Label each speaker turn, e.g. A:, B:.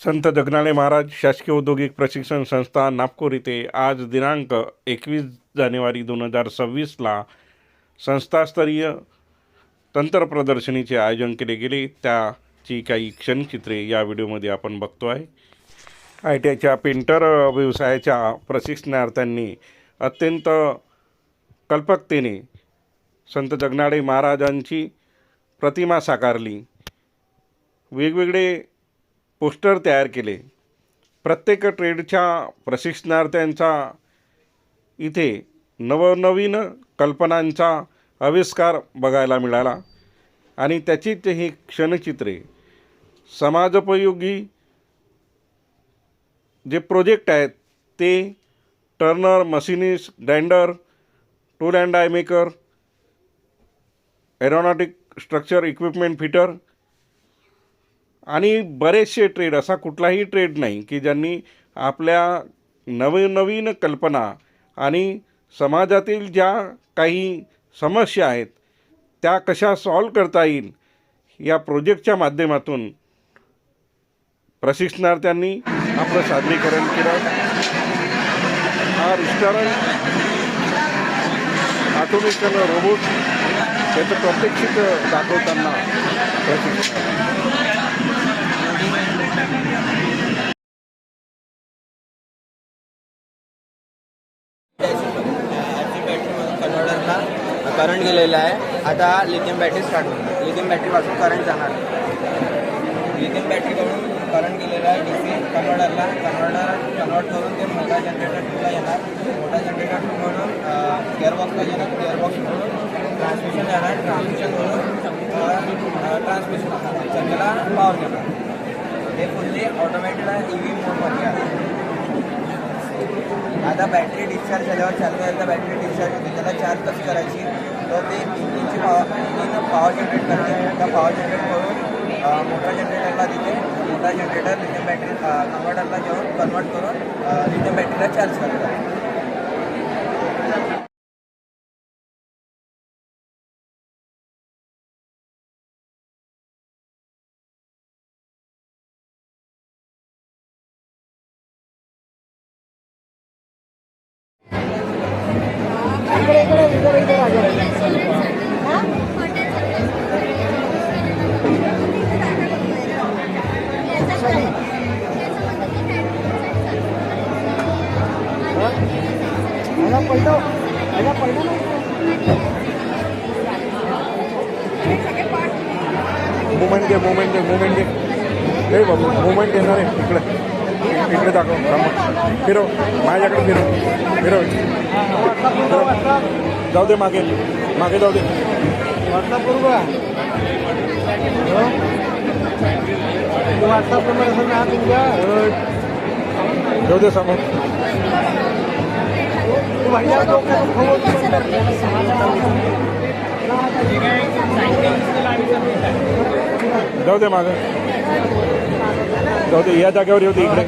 A: संत जगनाळे महाराज शासकीय औद्योगिक प्रशिक्षण संस्था नागपूर येथे आज दिनांक एकवीस जानेवारी दोन हजार सव्वीसला संस्थास्तरीय तंत्र प्रदर्शनीचे आयोजन केले गेले. त्याची काही क्षणचित्रे या व्हिडिओमध्ये आपण बघतो आहे. आय टी आयच्या पेंटर व्यवसायाच्या प्रशिक्षणार्थ्यांनी अत्यंत कल्पकतेने संत जगनाळे महाराजांची प्रतिमा साकारली. वेगवेगळे पोस्टर तयार केले. प्रत्येक ट्रेडच्या प्रशिक्षणार्थ्यांचा इथे नवनवीन कल्पनांचा आविष्कार बघायला मिळाला आणि त्याचीच ही क्षणचित्रे. समाजोपयोगी जे प्रोजेक्ट आहेत ते turner machinist grinder tool and die maker aeronautic structure equipment fitter आणि बरेचसे ट्रेड असा कुठलाही ट्रेड नाही की ज्यांनी आपल्या नवनवीन कल्पना आणि समाजातील ज्या काही समस्या आहेत त्या कशा सॉल्व करता येईल या प्रोजेक्टच्या माध्यमातून प्रशिक्षणार्थ्यांनी आपलं सादरीकरण केलं. हा रेस्टॉरंट ऑटोमेशन रोबोट त्याचं प्रात्यक्षिक दाखवताना प्रशिक्षण
B: कन्व्हर्टरला करंट गेलेला आहे. आता लिथियम बॅटरी स्टार्ट होणार. लिथियम बॅटरीपासून करंट जाणार. लिथियम बॅटरीकडून करंट गेलेला आहे डी सी कन्व्हर्टरला कन्व्हर्टर कन्वर्ट करून ते मोठा जनरेटर टूला येणार. मोठा जनरेटर टू म्हणून गिअरबॉक्सला येणार. गिअरबॉक्सकडून ट्रान्समिशन येणार ट्रान्समिशनवरून ट्रान्समिशन त्याला पॉवर देणार हे फुल्ली ऑटोमॅटिक ई व्ही मोडमध्ये आहे. आता बॅटरी डिस्चार्ज झाल्यावर चालू आहे. बॅटरी डिस्चार्ज होते. त्याला चार्ज कशी करायची? तर ते इंजिनची पॉवर इंजिन पॉवर जनरेट करते. त्या पॉवर जनरेट करून मोठा जनरेटरला देते. मोठा जनरेटर लिथियम बॅटरी कन्व्हर्टरला घेऊन कन्वर्ट करून लिथियम बॅटरीला चार्ज करतात
A: मुवमेंट घे मुवमेंट घे मुवमेंट घे. बाबू मुवमेंट येणार आहे इकडे. इकडे दाखव थांबा. फिरव माझ्याकडे फिरव फिरव. जाऊ दे मागे मागे जाऊ दे. जाऊ दे समोर जाऊ दे मागे. जाऊ दे या जागेवर येऊ दे इकडे